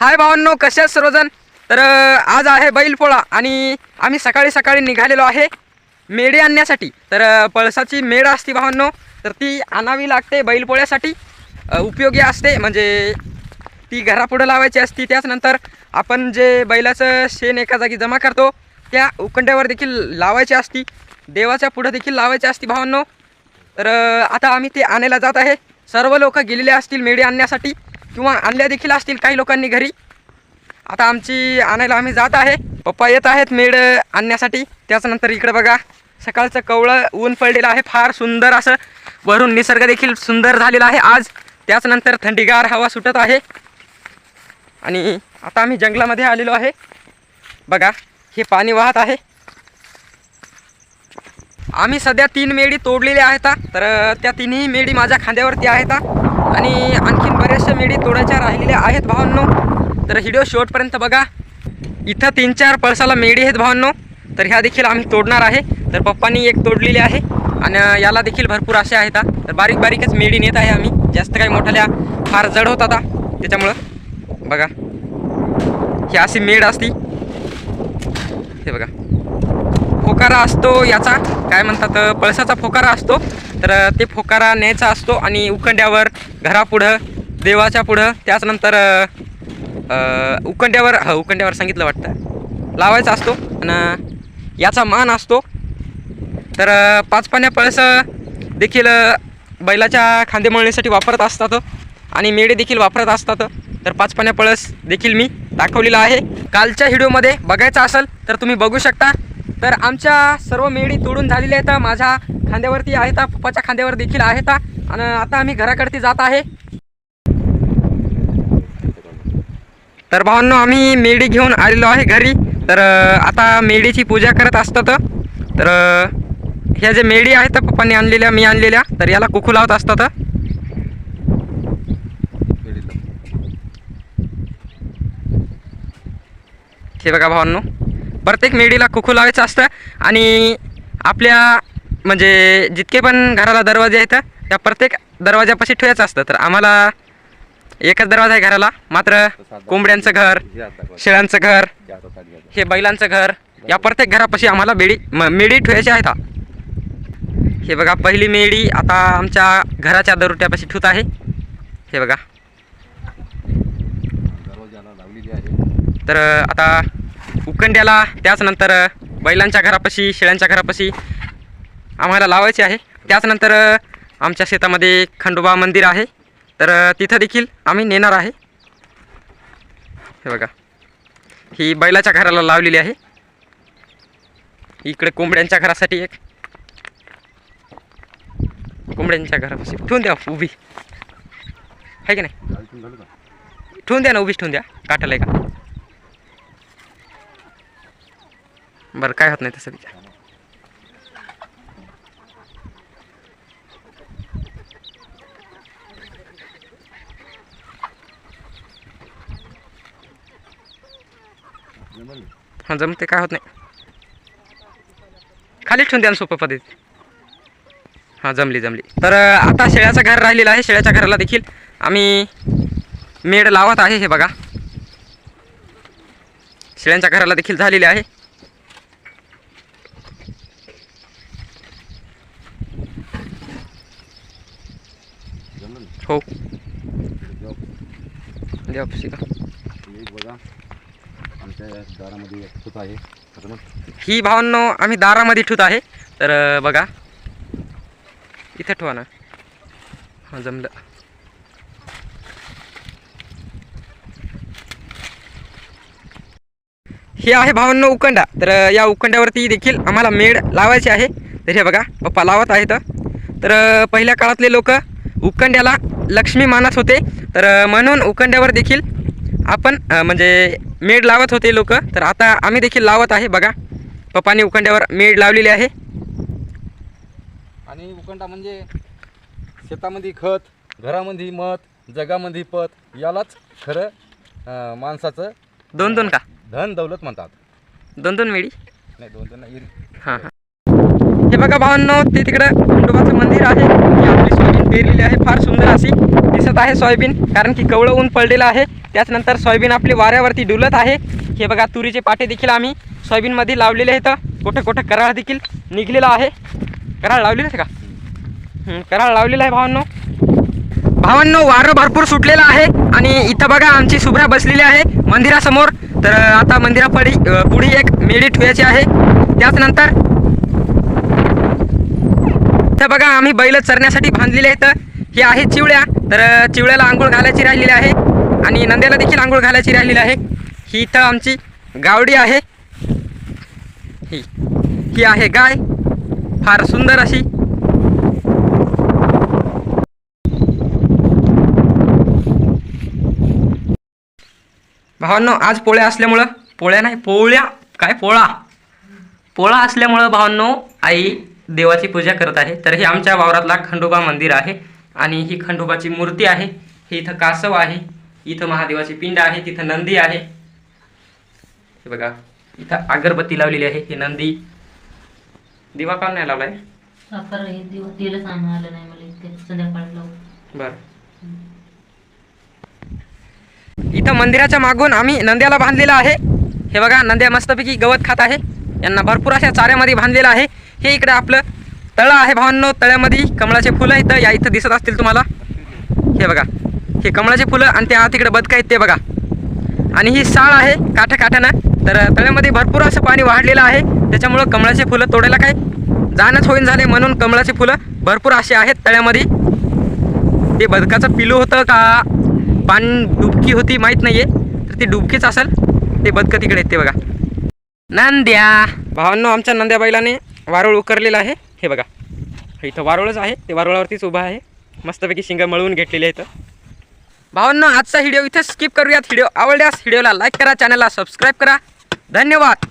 हाय भावांनो कसे आहेत सर्वजण? तर आज आहे बैलपोळा आणि आम्ही सकाळी सकाळी निघालेलो आहे मेढे आणण्यासाठी. तर पळसाची मेढ असते भावांनो तर ती आणावी लागते बैलपोळ्यासाठी. उपयोगी असते म्हणजे ती घरापुढं लावायची असती. त्याचनंतर आपण जे बैलाचं शेण एका जागी जमा करतो त्या उकंड्यावर देखील लावायची असती. देवाच्या पुढं देखील लावायची असती भावांनो. तर आता आम्ही ते आणायला जात आहे. सर्व लोक गेलेले असतील मेढे आणण्यासाठी. किंवा आणल्या देखील असतील काही लोकांनी घरी. आता आमची आणायला आम्ही जात आहे. पप्पा येत आहेत मेढ आणण्यासाठी. त्याच्यानंतर इकडं बघा सकाळचं कवळं ऊन पडलेलं आहे. फार सुंदर असं वरून निसर्ग देखील सुंदर झालेला आहे आज. त्याचनंतर थंडीगार हवा सुटत आहे. आणि आता आम्ही जंगलामध्ये आलेलो आहे. बघा हे पाणी वाहत आहे. आम्ही सध्या तीन मेढी तोडलेल्या आहेत. तर त्या तिन्ही मेढी माझ्या खांद्यावरती आहेत. आणि आणखीन बऱ्याचशा मेढी तोडायच्या राहिलेल्या आहेत भावांनो. तर व्हिडिओ शेवटपर्यंत बघा. इथं तीन चार पळसाला मेढी आहेत भावांनो. तर ह्या देखील आम्ही तोडणार आहे. तर पप्पांनी एक तोडलेली आहे. आणि याला देखील भरपूर असे आहेत तर बारीक बारीकच मेढी नेत आहे आम्ही. जास्त काही मोठ्याल्या फार जड होतात आता. त्याच्यामुळं बघा. ही अशी मेढ असती. हे बघा. फोकारा असतो याचा. काय म्हणतात पळसाचा फोकारा असतो. तर ते फोकारा न्यायचा असतो आणि उकंड्यावर घरापुढं देवाच्या पुढं त्याचनंतर उकंड्यावर ह उकंड्यावर सांगितलं वाटतं. लावायचा असतो आणि याचा मान असतो. तर पाच पाण्या पळस देखील बैलाच्या खांदे मळणीसाठी वापरत असतात. आणि मेढे देखील वापरत असतात. तर पाच पाण्या पळस देखील मी दाखवलेला आहे. कालच्या व्हिडिओमध्ये बघायचं असेल तर तुम्ही बघू शकता. तर आमच्या सर्व मेढी तोडून झालेल्या आहेत. माझ्या खांद्यावरती आहेत. पप्पाच्या खांद्यावर देखील आहेत. आणि आता आम्ही घराकडती जात आहे. तर भावांनो आम्ही मेढी घेऊन आलेलो आहे घरी. तर आता मेढीची पूजा करत असतात. तर ह्या जे मेढी आहेत पप्पांनी आणलेल्या मी आणलेल्या तर याला कुकू लावत असतात. हे बघा भावांनो. प्रत्येक मेढीला कुकू लावायचं असतं आणि आपल्या म्हणजे जितके पण घराला दरवाजे आहेत त्या प्रत्येक दरवाजापाशी ठेवायचं असतं. तर आम्हाला एकच दरवाजा आहे घराला मात्र कोंबड्यांचं घर शेळ्यांचं घर हे बैलांचं घर या प्रत्येक घरापाशी आम्हाला बेडी मेडी मेढी ठेवायची आहेत हे बघा पहिली मेढी आता आमच्या घराच्या दरोट्यापाशी ठेवत आहे. हे बघा. तर आता उकंड्याला त्याचनंतर बैलांच्या घरापाशी शेळ्यांच्या घरापाशी आम्हाला लावायचे आहे. त्याचनंतर आमच्या शेतामध्ये खंडोबा मंदिर आहे. तर तिथं देखील आम्ही नेणार आहे. हे बघा. ही बैलाच्या घराला लावलेली आहे. इकडे कोंबड्यांच्या घरासाठी एक. कोंबड्यांच्या घरापाशी. ठेवून द्या उभी. आहे की नाही? ठेवून द्या ना उभीच ठेवून द्या. काटाला आहे का? बरं काय होत नाही तसं विचार. हां जमते काय होत नाही. खाली ठेवून द्या ना सोपं पद्धती हां जमली जमली. तर आता शेळ्याचं घर राहिलेलं आहे. शेळ्याच्या घराला देखील आम्ही मेड लावत आहे हे बघा. शेळ्यांच्या घराला देखील झालेले आहे. हो द्या ऑफिसी का बघा आमच्या दारामध्ये आहे. ही भावांनो आम्ही दारामध्ये ठेवत आहे. तर बघा. इथं ठेवा ना. हां जमलं. हे आहे भावांनो उकंडा. तर या उकंड्यावरती देखील आम्हाला मेड लावायचे आहे. तर हे बघा पप्पा लावत आहेत. तर पहिल्या काळातले लोक उकंड्याला लक्ष्मी मानत होते. तर म्हणून उकंड्यावर देखील आपण म्हणजे मेड लावत होते लोक. तर आता आम्ही देखील लावत आहे. बघा पप्पाने उकंड्यावर मेड लावलेली आहे. आणि उकंडा म्हणजे शेतामध्ये खत घरामध्ये मत जगामध्ये पत यालाच खरं माणसाचं दोन दोन का? धन दौलत म्हणतात. दोन दोन मेडी नाही दोन दोन नाही, हां हां. हे बघा भावांनो ते तिकडं खंडोबाचं मंदिर आहे. आपली सोयाबीन पेरलेली आहे. फार सुंदर अशी दिसत आहे सोयाबीन कारण की कवळं ऊन पडलेलं आहे. त्याचनंतर सोयाबीन आपली वाऱ्यावरती डुलत आहे. हे बघा तुरीचे पाटे देखील आम्ही सोयाबीनमध्ये लावलेले आहेत. कुठं कुठं कराळ देखील निघलेला आहे. कराळ लावलेलं आहे का? कराळ लावलेला आहे भावांनो. भावांनो वारं भरपूर सुटलेलं आहे आणि इथं बघा आमची शुभ्रा बसलेली आहे मंदिरासमोर. तर आता मंदिरापडी पुढे एक मेढी ठेवायची आहे. त्याचनंतर इथं बघा आम्ही बैल चरण्यासाठी बांधलेले आहेत. हे आहे चिवळ्या तर चिवळ्याला आंघोळ घालायची राहिलेली आहे. आणि नंद्याला देखील आंघोळ घालायची राहिलेली आहे. ही इथं आमची गावडी आहे. ही ही आहे गाय. फार सुंदर अशी. भावांनो आज पोळ्या असल्यामुळं पोळ्या नाही पोळ्या काय पोळा? पोळा असल्यामुळं भावांनो आई देवाची पूजा करत आहे. तर हे आमच्या वावरातला खंडोबा मंदिर आहे आणि ही खंडोबाची मूर्ती आहे. हे इथं कासव आहे. इथं महादेवाची पिंड आहे. तिथं नंदी आहे. हे बघा इथं अगरबत्ती लावलेली आहे. हे नंदी दिवा का नाही लावलाय? बर. इथं मंदिराच्या मागून आम्ही नंद्याला बांधलेला आहे. हे बघा नंद्या मस्तपैकी गवत खात आहे. यांना भरपूर अशा चाऱ्यामध्ये बांधलेलं आहे. हे इकडे आपलं तळं आहे भावांनो तळ्यामध्ये कमळाचे फुलं इथं या इथं दिसत असतील तुम्हाला. हे बघा. हे कमळाचे फुलं आणि त्या इकडे बदका आहेत ते बघा. आणि ही साळ आहे काठा काठानं तर तळ्यामध्ये भरपूर असं पाणी वाढलेलं आहे. त्याच्यामुळं कमळाचे फुलं तोडायला काय जाणंच होईन झाले म्हणून कमळाचे फुलं भरपूर असे आहेत तळ्यामध्ये. ते बदकाचं पिलू होतं का? पान डुबकी होती माहीत नाही आहे तर ती डुबकीच असेल. ते बदकं तिकडे आहेत ते बघा. नंद्या. भावांनो आमच्या नंद्या बैलाने वारुळ उकरलेलं आहे. हे बघा. इथं वारुळच आहे. ते वारुळावरतीच उभं आहे. मस्तपैकी शिंग मळवून घेतलेले आहेत भावांनो आजचा व्हिडिओ इथं स्किप करूयात. व्हिडिओ आवडल्यास व्हिडिओला लाईक करा चॅनलला सबस्क्राईब करा. धन्यवाद.